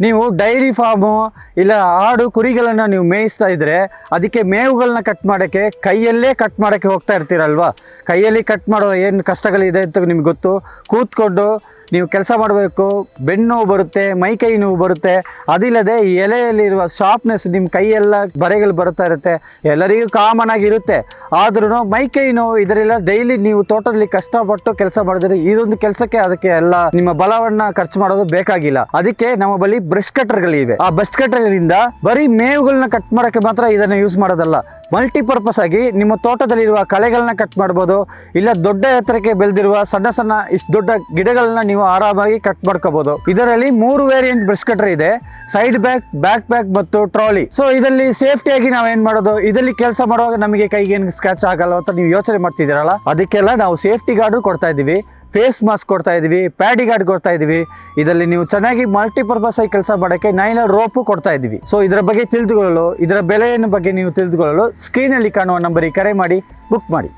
ನೀವು dairy farm ಇಲ್ಲ ಆಡು ಕುರಿಗಳನ್ನ ನೀವು ಮೇಯಿಸ್ತಾ ಇದ್ರೆ ಅದಕ್ಕೆ ಮೇವುಗಳನ್ನ ಕಟ್ ಮಾಡೋಕ್ಕೆ ಕೈಯಲ್ಲೇ ಕಟ್ ಮಾಡೋಕ್ಕೆ ಹೋಗ್ತಾ ಇರ್ತೀರಲ್ವಾ? ಕೈಯಲ್ಲಿ ಕಟ್ ಮಾಡೋ ಏನು ಕಷ್ಟಗಳಿದೆ ಅಂತ ನಿಮ್ಗೆ ಗೊತ್ತು? ಕೂತ್ಕೊಂಡು ನೀವು ಕೆಲಸ ಮಾಡಬೇಕು, ಬೆನ್ನು ನೋವು ಬರುತ್ತೆ, ಮೈ ಕೈ ನೋವು ಬರುತ್ತೆ. ಅದಿಲ್ಲದೆ ಈ ಎಲೆಯಲ್ಲಿರುವ ಶಾರ್ಪ್ನೆಸ್ ನಿಮ್ಮ ಕೈಯೆಲ್ಲ ಬರೆಗಳು ಬರ್ತಾ ಇರುತ್ತೆ. ಎಲ್ಲರಿಗೂ ಕಾಮನ್ ಆಗಿರುತ್ತೆ ಆದ್ರೂ ಮೈ ಕೈ ನೋವು ಇದರೆಲ್ಲ ಡೈಲಿ ನೀವು ತೋಟದಲ್ಲಿ ಕಷ್ಟಪಟ್ಟು ಕೆಲಸ ಮಾಡಿದ್ರೆ ಇದೊಂದು ಕೆಲಸಕ್ಕೆ ಅದಕ್ಕೆ ಎಲ್ಲ ನಿಮ್ಮ ಬಲವನ್ನ ಖರ್ಚು ಮಾಡೋದು ಬೇಕಾಗಿಲ್ಲ. ಅದಕ್ಕೆ ನಮ್ಮ ಬಳಿ ಬ್ರಷ್ ಕಟರ್ಗಳಿವೆ ಆ ಬ್ರಷ್ ಕಟ್ಟರ್ಗಳಿಂದ ಬರೀ ಮೇವುಗಳನ್ನ ಕಟ್ ಮಾಡೋಕ್ಕೆ ಮಾತ್ರ ಇದನ್ನ ಯೂಸ್ ಮಾಡೋದಲ್ಲ. ಮಲ್ಟಿಪರ್ಪಸ್ ಆಗಿ ನಿಮ್ಮ ತೋಟದಲ್ಲಿರುವ ಕಳೆಗಳನ್ನ ಕಟ್ ಮಾಡ್ಬೋದು. ಇಲ್ಲ ದೊಡ್ಡ ಎತ್ತರಕ್ಕೆ ಬೆಳೆದಿರುವ ಸಣ್ಣ ಸಣ್ಣ ಇಷ್ಟು ದೊಡ್ಡ ಗಿಡಗಳನ್ನ ಆರಾಮಾಗಿ ಕಟ್ ಮಾಡ್ಕೋಬಹುದು ಇದರಲ್ಲಿ ಮೂರು ವೇರಿಯಂಟ್ ಬ್ರಷ್ ಕಟರ್ ಇದೆ. ಸೈಡ್ ಬ್ಯಾಕ್ ಬ್ಯಾಕ್ ಬ್ಯಾಕ್ ಮತ್ತು ಟ್ರಾಲಿ ಸೊ ಇದರಲ್ಲಿ ಸೇಫ್ಟಿಯಾಗಿ ನಾವು ಏನ್ ಮಾಡೋದು? ಇದರಲ್ಲಿ ಕೆಲಸ ಮಾಡುವಾಗ ನಮಗೆ ಕೈಗೆ ಏನು ಸ್ಕ್ರಾಚ್ ಆಗಲ್ಲ ಅಂತ ನೀವು ಯೋಚನೆ ಮಾಡ್ತಿದ್ದೀರಲ್ಲ? ಅದಕ್ಕೆಲ್ಲ ನಾವು ಸೇಫ್ಟಿ ಗಾರ್ಡ್ ಕೊಡ್ತಾ ಇದ್ದೀವಿ. ಫೇಸ್ ಮಾಸ್ಕ್ ಕೊಡ್ತಾ ಇದೀವಿ ಪ್ಯಾಡಿ ಗಾರ್ಡ್ ಕೊಡ್ತಾ ಇದೀವಿ ಇದರಲ್ಲಿ ನೀವು ಚೆನ್ನಾಗಿ ಮಲ್ಟಿಪರ್ಪಸ್ ಆಗಿ ಕೆಲಸ ಮಾಡಕ್ಕೆ ನೈಲರ್ ರೋಪು ಕೊಡ್ತಾ ಇದೀವಿ ಸೊ ಇದರ ಬಗ್ಗೆ ತಿಳಿದುಕೊಳ್ಳಲು, ಇದರ ಬೆಲೆಯನ್ನು ಬಗ್ಗೆ ನೀವು ತಿಳಿದುಕೊಳ್ಳಲು ಸ್ಕ್ರೀನಲ್ಲಿ ಕಾಣುವ ನಂಬರಿಗೆ ಕರೆ ಮಾಡಿ ಬುಕ್ ಮಾಡಿ.